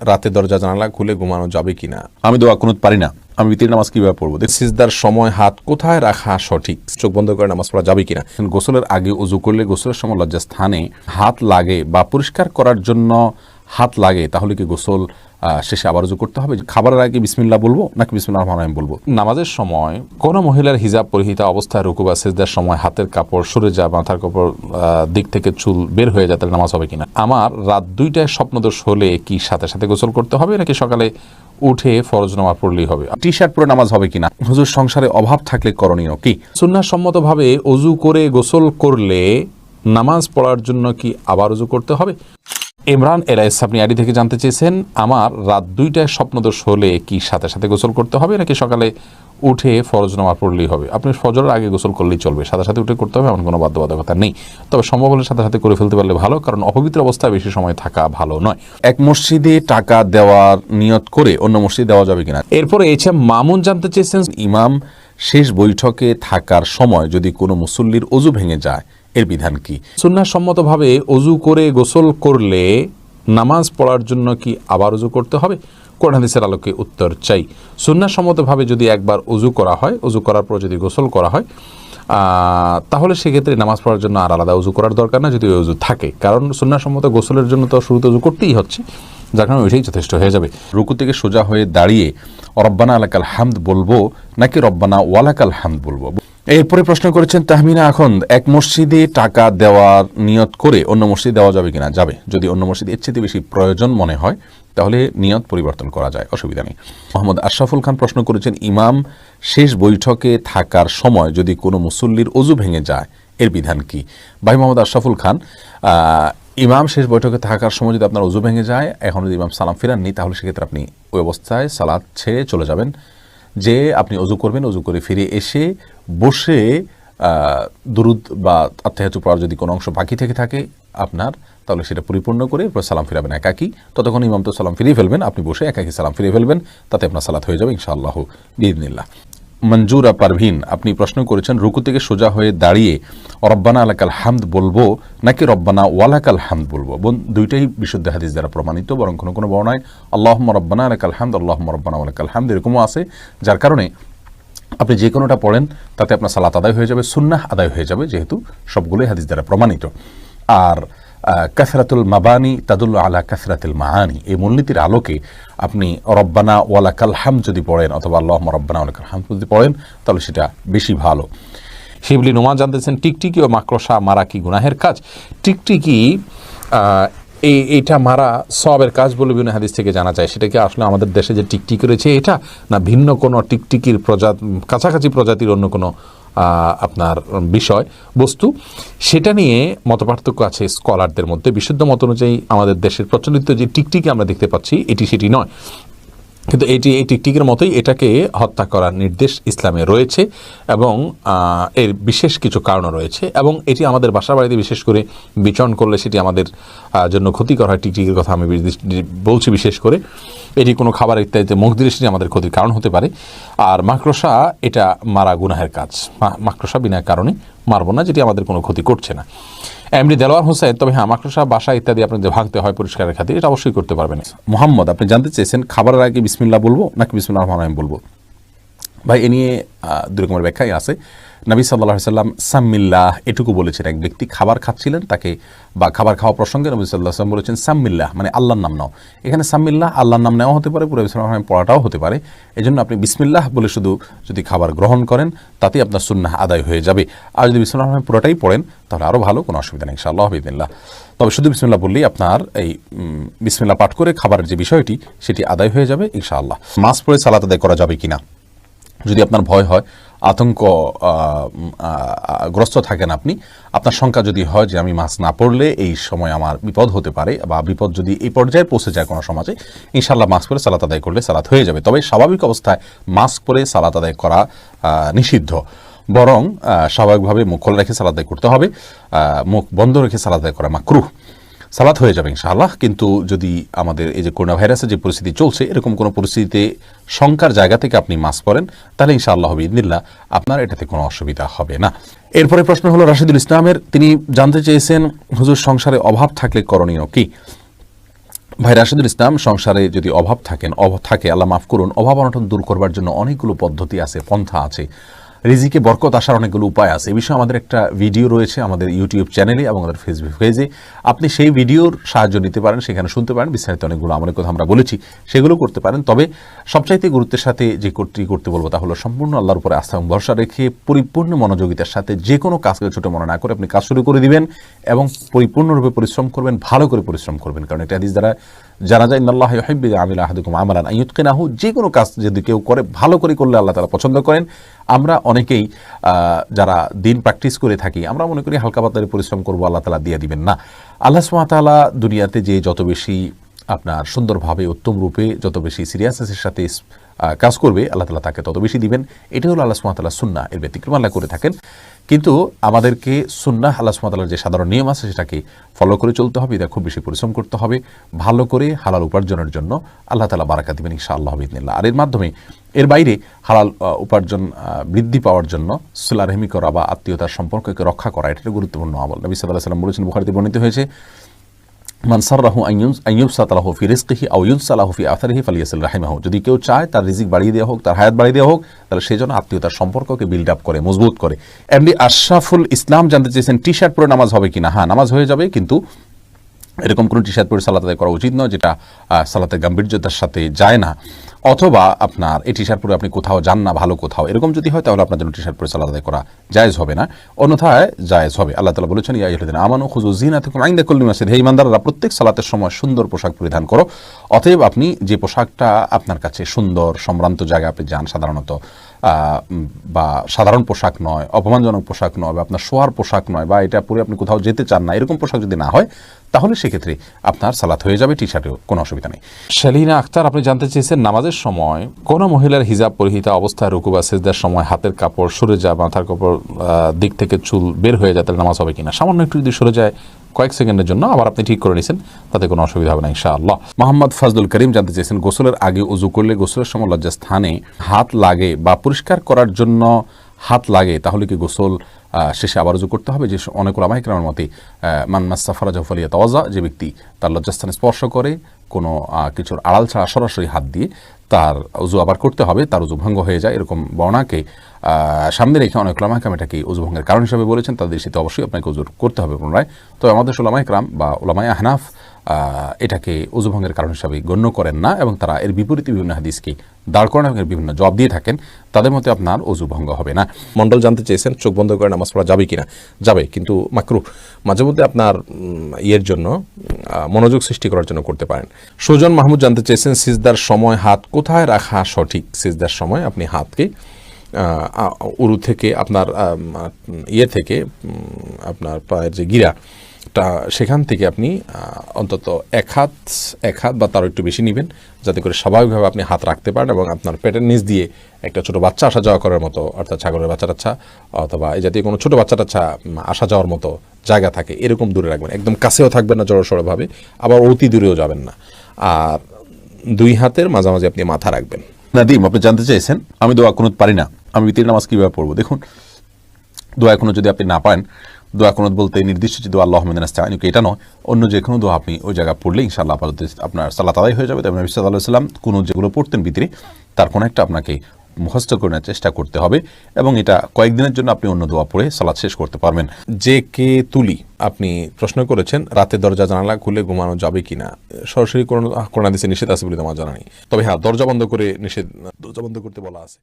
রাতে দরজা জানালা খুলে ঘুমানো যাবে কিনা? আমি দোয়া কোনো পারি না। আমি বিতির নামাজ কীভাবে পড়ব? সিজদার সময় হাত কোথায় রাখা সঠিক? চোখ বন্ধ করে নামাজ পড়া যাবে কিনা? গোসলের আগে উজু করলে গোসলের সময় লজ্জা স্থানে হাত লাগে বা পরিষ্কার করার জন্য হাত লাগে তাহলে কি গোসল শেষে আবার উজু করতে হবে? খাবারের আগে বিসমিল্লা বলব নাকি বিসমিল্লাহ রহমান রহিম বলব? নামাজের সময় কোনো মহিলার হিজাব পরিহিতা অবস্থায় রুকু বা সেজদার সময় হাতের কাপড় সরে যা মাথার কাপড় দিক থেকে চুল বের হয়ে যায় তাহলে নামাজ হবে কিনা? আমার রাত দুইটায় স্বপ্নদোষ হলে কি সাথে সাথে গোসল করতে হবে নাকি সকালে উঠে ফরজ নামাজ পড়লেই হবে? টি শার্ট পরে নামাজ হবে কিনা? হুজুর সংসারে অভাব থাকলে করণীয় কি? সুন্নাসম্মতভাবে অজু করে গোসল করলে নামাজ পড়ার জন্য কি আবার অজু করতে হবে? ইমরান এলাইস আপনি আইডি থেকে জানতে চেয়েছেন আমার রাত দুইটায় স্বপ্নদোষ হলে কি সাথে সাথে গোসল করতে হবে নাকি সকালে উঠে ফরজ নামা পড়লেই হবে? আপনি ফজরের আগে গোসল করলেই চলবে সাথে সাথে উঠে করতে হবে এমন কোনো বাধ্যবাধকতা নেই। তবে সম্ভব হলে সাথে সাথে করে ফেলতে পারলে ভালো কারণ অপবিত্র অবস্থায় বেশি সময় থাকা ভালো নয়। এক মসজিদে টাকা দেওয়ার নিয়ত করে অন্য মসজিদে দেওয়া যাবে কিনা? এরপরে এছে মামুন জানতে চেয়েছেন ইমাম শেষ বৈঠকে থাকার সময় যদি কোনো মুসল্লির অজু ভেঙে যায় এর বিধান কি? সুন্নাসম্মতভাবে অজু করে গোসল করলে নামাজ পড়ার জন্য কি আবার অজু করতে হবে? কোরআন হাদিসের আলোকে উত্তর চাই। সুন্নাসম্মতভাবে যদি একবার অজু করা হয়, অজু করার পর যদি গোসল করা হয় তাহলে সেক্ষেত্রে নামাজ পড়ার জন্য আর আলাদা উজু করার দরকার না, যদি উজু থাকে। কারণ সুন্নাসম্মত গোসলের জন্য তো শুরুতে উজু করতেই হচ্ছে, যার কারণে ওইটাই যথেষ্ট হয়ে যাবে। রুকু থেকে সোজা হয়ে দাঁড়িয়ে রব্বানা আলাকাল হামদ বলব, নাকি রব্বানা ওয়ালাকাল হামদ বলব? এরপরে প্রশ্ন করেছেন, তাহমিনা, এখন এক মসজিদে টাকা দেওয়ার নিয়ত করে অন্য মসজিদে দেওয়া যাবে কিনা? যাবে। যদি অন্য মসজিদে এর চেয়ে বেশি প্রয়োজন মনে হয়, তাহলে নিয়ত পরিবর্তন করা যায়। অসুবিধা নেই। মোহাম্মদ আশরাফুল খান প্রশ্ন করেছেন, ইমাম শেষ বৈঠকে থাকার সময় যদি কোনো মুসল্লির অজু ভেঙে যায়, এর বিধান কি? ভাই মোহাম্মদ আশরাফুল খান ইমাম শেষ বৈঠকে থাকার সময় যদি আপনার অজু ভেঙে যায়, এখন যদি ইমাম সালাম ফেরাননি, তাহলে সেক্ষেত্রে আপনি ওই অবস্থায় সালাদ ছেড়ে চলে যাবেন। যে আপনি অজু করবেন, অজু করে ফিরে এসে বসে দুরুদ বা আত্মাহাতু পড়ার যদি কোনো অংশ বাকি থেকে থাকে আপনার, তাহলে সেটা পরিপূর্ণ করে এরপর সালাম ফিরাবেন একাকি। ততক্ষণ ইমাম তো সালাম ফিরিয়ে ফেলবেন, আপনি বসে একাকি সালাম ফিরিয়ে ফেলবেন, তাতে আপনার সালাত হয়ে যাবে ইনশাআল্লাহ বিদিনিল্লাহ মঞ্জুরা পারভিন, আপনি প্রশ্ন করেছেন, রুকু থেকে সোজা হয়ে দাঁড়িয়ে রব্বানা আলাকাল হামদ বলব নাকি রব্বানা ওয়ালাকাল হামদ বলব? বোন, দুইটাই বিশুদ্ধ হাদিস দ্বারা প্রমাণিত, বরং কোনো কোনো বর্ণায় আল্লাহ রব্বানা আলাকাল হামদ আল্লাহ রব্বানা ওয়ালাকাল হামদ এরকমও আছে, যার কারণে আপনি যে কোনোটা পড়েন, তাতে আপনার সালাত আদায় হয়ে যাবে, সুন্নাহ আদায় হয়ে যাবে, যেহেতু সবগুলোই হাদিস দ্বারা প্রমাণিত। আর কাসরাতুল মাবানি তাদুল্ল আলা কাসরাতুল মাহানি এই মূলনীতির আলোকে আপনি রব্বানা ওয়ালা কালহাম যদি পড়েন অথবা আল্লাহ রব্বানা ওয়ালা কালহাম যদি পড়েন, তাহলে সেটা বেশি ভালো। শিবলি নোমা জানতেছেন, টিকটিকি ও মাকড়সা মারা কি গুনাহের কাজ? টিকটিকি এই, এইটা মারা সবের কাজ বলে বিভিন্ন হাদিস থেকে জানা যায়। সেটাকে আসলে আমাদের দেশে যে টিকটিকি রয়েছে এটা? না ভিন্ন কোনো টিকটিকির প্রজাত, কাছাকাছি প্রজাতির অন্য কোনো আপনার বিষয়, বস্তু। সেটা নিয়ে মতপার্থক্য আছে স্কলারদের মধ্যে। বিশুদ্ধ মত অনুযায়ী আমাদের দেশের প্রচলিত যে টিকটিকি আমরা দেখতে পাচ্ছি, এটি সেটি নয়। কিন্তু এটি এই টিকটিকের মতোই এটাকে হত্যা করার নির্দেশ ইসলামে রয়েছে এবং এর বিশেষ কিছু কারণ রয়েছে এবং এটি আমাদের বাসা বাড়িতে বিশেষ করে বিচরণ করলে সেটি আমাদের জন্য ক্ষতিকর হয়। টিকটিকের কথা আমি বলছি বিশেষ করে। এটি কোনো খাবার ইত্যাদিতে মুখ দিলে সেটি আমাদের ক্ষতির কারণ হতে পারে। আর মাকড়সা, এটা মারা গুনাহের কাজ। মাকড়সা বিনা কারণে মারব না, যেটি আমাদের কোনো ক্ষতি করছে না। এমনি দেলোয়ার হোসেন, তবে হ্যাঁ মাকড়সা, বাসা ইত্যাদি আপনাদের ভাঙতে হয় পরিষ্কারের খাতির, এটা অবশ্যই করতে পারবেন। মোহাম্মদ, আপনি জানতে চেয়েছেন, খাবারের আগে বিসমিল্লা বলব নাকি বিসমিল্লা রহমান রহিম বলব? ভাই এ নিয়ে আহ, দুই রকমের ব্যাখ্যাই আছে। নবী সাল্লাহ সাল্লাম সাম্মিল্লাহ এটুকু বলেছেন। এক ব্যক্তি খাবার খাচ্ছিলেন তাকে বা খাবার খাওয়া প্রসঙ্গে নবী সাল্লাহ সাল্লাম বলেছেন সাম্মিল্লাহ মানে আল্লাহর নাম নাও। এখানে সাম্মিল্লাহ আল্লাহর নাম নেওয়া হতে পারে পুরো ইসলাম পড়াটাও হতে পারে। এই জন্য আপনি বিসমিল্লাহ বলে শুধু যদি খাবার গ্রহণ করেন তাতেই আপনার সুন্নাহ আদায় হয়ে যাবে। আর যদি বিসমুল্লাহ পুরোটাই পড়েন তাহলে আরও ভালো কোনো অসুবিধা নেই ইনশাআল্লাহ বিদিল্লাহ তবে শুধু বিসমিল্লাহ বললেই আপনার এই বিসমিল্লাহ পাঠ করে খাবারের যে বিষয়টি সেটি আদায় হয়ে যাবে ইনশাআল্লাহ। মাস পড়ে সালাত আদায় করা যাবে কিনা? যদি আপনার ভয় হয়, আতঙ্ক গ্রস্ত থাকেন আপনি, আপনার শঙ্কা যদি হয় যে আমি মাছ না পড়লে এই সময় আমার বিপদ হতে পারে বা বিপদ যদি এই পর্যায়ে পৌঁছে যায় কোনো সমাজে ইনশাল্লাহ মাস্ক পরে সালাত আদায় করলে সালাত হয়ে যাবে। তবে স্বাভাবিক অবস্থায় মাস্ক পরে সালাত আদায় করা নিষিদ্ধ। বরং স্বাভাবিকভাবে মুখ খোলা রেখে সালাত আদায় করতে হবে মুখ বন্ধ রেখে সালাত আদায় করা মাকরুহ। সালাত হয়ে যাবে ইনশাআল্লাহ। কিন্তু যদি আমাদের এই যে করোনা ভাইরাসের যে পরিস্থিতি চলছে, এরকম কোনো পরিস্থিতিতে শঙ্কার জায়গা থেকে আপনি মাস পড়েন, তাহলে ইনশাআল্লাহ হবে ইদিল্লা আপনার এটাতে কোনো অসুবিধা হবে না। এরপরে প্রশ্ন হলো, রাশিদুল ইসলামের তিনি জানতে চেয়েছেন, হুজুর সংসারে অভাব থাকলে করণীয় কি? ভাই রাশিদুল ইসলাম, সংসারে যদি অভাব থাকেন, অভাব থাকে, আল্লাহ মাফ করুন, অভাব অনটন দূর করবার জন্য অনেকগুলো পদ্ধতি আছে, পন্থা আছে। রিজিকে বরকত আসার অনেকগুলো উপায় আছে। এই বিষয়ে আমাদের একটা ভিডিও রয়েছে আমাদের ইউটিউব চ্যানেলে এবং আমাদের ফেসবুক পেজে। আপনি সেই ভিডিওর সাহায্য নিতে পারেন, সেখানে শুনতে পারেন। বিস্তারিত অনেকগুলো আমলের কথা আমরা বলেছি, সেগুলো করতে পারেন। তবে সবচাইতে গুরুত্বের সাথে যে করতে করতে বলব তা হলো সম্পূর্ণ আল্লাহর উপরে আস্থা এবং ভরসা রেখে পরিপূর্ণ মনোযোগিতার সাথে যে কোনো কাজকে ছোট মনে না করে আপনি কাজ শুরু করে দিবেন এবং পরিপূর্ণরূপে পরিশ্রম করবেন, ভালো করে পরিশ্রম করবেন। কারণ এটা হাদিস দ্বারা জানা যায় আল্লাহ হাইব্বি আমিল আহাদুকুম আমালান। আইয়ুতকিনাহু যে কোনো কাজ যদি কেউ করে, ভালো করে করলে আল্লাহ তালা পছন্দ করেন। আমরা অনেকেই যারা দিন প্র্যাকটিস করে থাকি, আমরা মনে করি হালকা পাতলার পরিশ্রম করব, আল্লাহ তালা দিয়ে দিবেন না। আল্লাহ সুমাতালা দুনিয়াতে যে যত বেশি আপনার সুন্দরভাবে উত্তম রূপে যত বেশি সিরিয়াসনেসের সাথে কাজ করবে, আল্লাহ তালা তাকে তত বেশি দিবেন। এটাই হলো আল্লাহ সুমাতাল্লাহ সুন্না এর ব্যতিক্রম আল্লাহ করে থাকেন। কিন্তু আমাদেরকে সুন্না আল্লাহ সুমাতাল্লার যে সাধারণ নিয়ম আছে সেটাকে ফলো করে চলতে হবে, এটা খুব বেশি পরিশ্রম করতে হবে। ভালো করে হালাল উপার্জনের জন্য আল্লাহ তালা বারাকা দিবেন ইনশা আল্লাহ বিদিনিল্লাহ আর এর মাধ্যমে, এর বাইরে হালাল উপার্জন বৃদ্ধি পাওয়ার জন্য সুলা করা বা আত্মীয়তার সম্পর্ককে রক্ষা করা এটা গুরুত্বপূর্ণ আমল। নবী সাল্লাহ সাল্লাম বলেছেন, বুখারিতে বর্ণিত হয়েছে মানসাররাহু আইয়ুব সাতালাহু ফি রিজকিহি আও ইউনসালাহু ফি আথারিহি ফালিয়াসিল রাহিমাহু। যদি কেউ চায় তার রিজিক বাড়িয়ে দেওয়া হোক, তার হায়াত বাড়িয়ে দেওয়া হোক, তাহলে সেই জন্য আত্মীয়তার সম্পর্ককে বিল্ড আপ করে, মজবুত করে। এমনি আশরাফুল ইসলাম জানতে চেয়েছেন টি শার্ট পরে নামাজ হবে কিনা? হ্যাঁ নামাজ হয়ে যাবে, কিন্তু এরকম কোনো টি শার্ট পরে সালাত করা উচিত নয়, যেটা সালাতে গাম্ভীর্যতার সাথে যায় না। অথবা আপনার এই টি শার্ট পরে আপনি কোথাও যান না, ভালো কোথাও, এরকম যদি হয় তাহলে আপনার জন্য টি শার্ট পরে সালাদ আদায় করা জায়েজ হবে না। অন্যথায় জায়েজ হবে। আল্লাহ তালা বলেছেন, ইয়া ইহদিন আমানু খুজু জিনা থেকে আইন দেখল মাসিদ হে ইমানদাররা প্রত্যেক সালাতের সময় সুন্দর পোশাক পরিধান করো। অতএব আপনি যে পোশাকটা আপনার কাছে সুন্দর, সম্ভ্রান্ত জায়গায় আপনি যান সাধারণত বা সাধারণ পোশাক নয়, অপমানজনক পোশাক নয়, বা আপনার শোয়ার পোশাক নয়, বা এটা পরে আপনি কোথাও যেতে চান না, এরকম পোশাক যদি না হয়, তাহলে সেক্ষেত্রে আপনার সালাত হয়ে যাবে টি শার্টেও কোনো অসুবিধা নেই। শালিনা আক্তার আপনি জানতে চেয়েছেন, নামাজের সময় কোনো মহিলার হিজাব পরিহিতা অবস্থায় রুকু বা সেজদার সময় হাতের কাপড় সরে যায়, মাথার কাপড় দিক থেকে চুল বের হয়ে যায়, তাহলে নামাজ হবে কিনা? সামান্য একটু যদি সরে যায় কয়েক সেকেন্ডের জন্য, আবার আপনি ঠিক করে নিয়েছেন তাতে কোনো অসুবিধা হবে না, ইনশাআল্লাহ। মোহাম্মদ ফাজলুল করিম জানতে চেয়েছেন, গোসলের আগে উজু করলে গোসলের সময় লজ্জা স্থানে হাত লাগে বা পরিষ্কার করার জন্য হাত লাগে, তাহলে কি গোসল শেষে আবার উজু করতে হবে? যে অনেক ওলামাইকরামের মতে মান্নাস সাফারা জফলিয়া তওয়াজা যে ব্যক্তি তার লজ্জাস্থানে স্পর্শ করে, কোনো কিছুর আড়াল ছাড়া সরাসরি হাত দিয়ে তার উজু আবার করতে হবে, তার উজু ভঙ্গ হয়ে যায়, এরকম বর্ণাকে সামনে রেখে অনেক ওলামাইকরাম এটাকে উজু ভঙ্গের কারণ হিসাবে বলেছেন, তাদের দৃষ্টিতে অবশ্যই আপনাকে উজুর করতে হবে পুনরায়। তবে আমাদের ওলামাইকরাম বা ওলামাই আহনাফ এটাকে উজু ভঙ্গের কারণ হিসাবে গণ্য করেন না এবং তারা এর বিপরীতে বিভিন্ন হাদিসকে দাঁড় করানো এবং বিভিন্ন জবাব দিয়ে থাকেন, তাদের মতে আপনার অজু ভঙ্গ হবে না। মন্ডল জানতে চেয়েছেন, চোখ বন্ধ করে নামাজ পড়া যাবে কিনা? যাবে, কিন্তু মাকরু, মাঝে মধ্যে আপনার ইয়ের জন্য মনোযোগ সৃষ্টি করার জন্য করতে পারেন। সুজন মাহমুদ জানতে চেয়েছেন, সিজদার সময় হাত কোথায় রাখা সঠিক সিজদার সময়? আপনি হাতকে উরু থেকে আপনার ইয়ে থেকে আপনার পায়ের যে গিরা তা সেখান থেকে আপনি অন্তত এক হাত এক হাত বা তারও একটু বেশি নেবেন যাতে করে স্বাভাবিকভাবে আপনি হাত রাখতে পারেন এবং আপনার পেটের নিচ দিয়ে একটা ছোট বাচ্চা আসা যাওয়া করার মতো অর্থাৎ ছাগলের বাচ্চা টাচ্চা অথবা এই জাতীয় কোনো ছোটো বাচ্চা উম, আসা যাওয়ার মতো জায়গা থাকে এরকম দূরে রাখবেন। একদম কাছেও থাকবেন না জড়সড়ভাবে আবার অতি দূরেও যাবেন না। আর দুই হাতের মাঝামাঝি আপনি মাথা রাখবেন। নাদিম, আপনি জানতে চাইছেন, আমি দোয়া কোনো পারি না। আমি বিতির নামাজ কীভাবে পড়ব? দেখুন, দোয়া কোনো যদি আপনি না পারেন, দোয়া কোনো বলতে নির্দিষ্ট যে দোয়া আল্লাহ আহমেদিনাস্তানিকে এটা নয়, অন্য যে কোনো দোয়া আপনি ওই জায়গা পড়লে ইনশাআল্লাহ আপাতত আপনার সাল্লাহ আদায় হয়ে যাবে। তাই নবী সাল্লাহ সাল্লাম কোনো যেগুলো পড়তেন ভিতরে, তার কোনো একটা আপনাকে মুখস্থ করে চেষ্টা করতে হবে এবং এটা কয়েকদিনের জন্য আপনি অন্য দোয়া পড়ে সালাদ শেষ করতে পারবেন। যে কে তুলি, আপনি প্রশ্ন করেছেন, রাতে দরজা জানালা খুলে ঘুমানো যাবে কিনা? সরাসরি কোনো দিচ্ছে নিষেধ আছে বলে আমার জানা নেই। তবে হ্যাঁ দরজা বন্ধ করে নিষেধ দরজা বন্ধ করতে বলা আছে।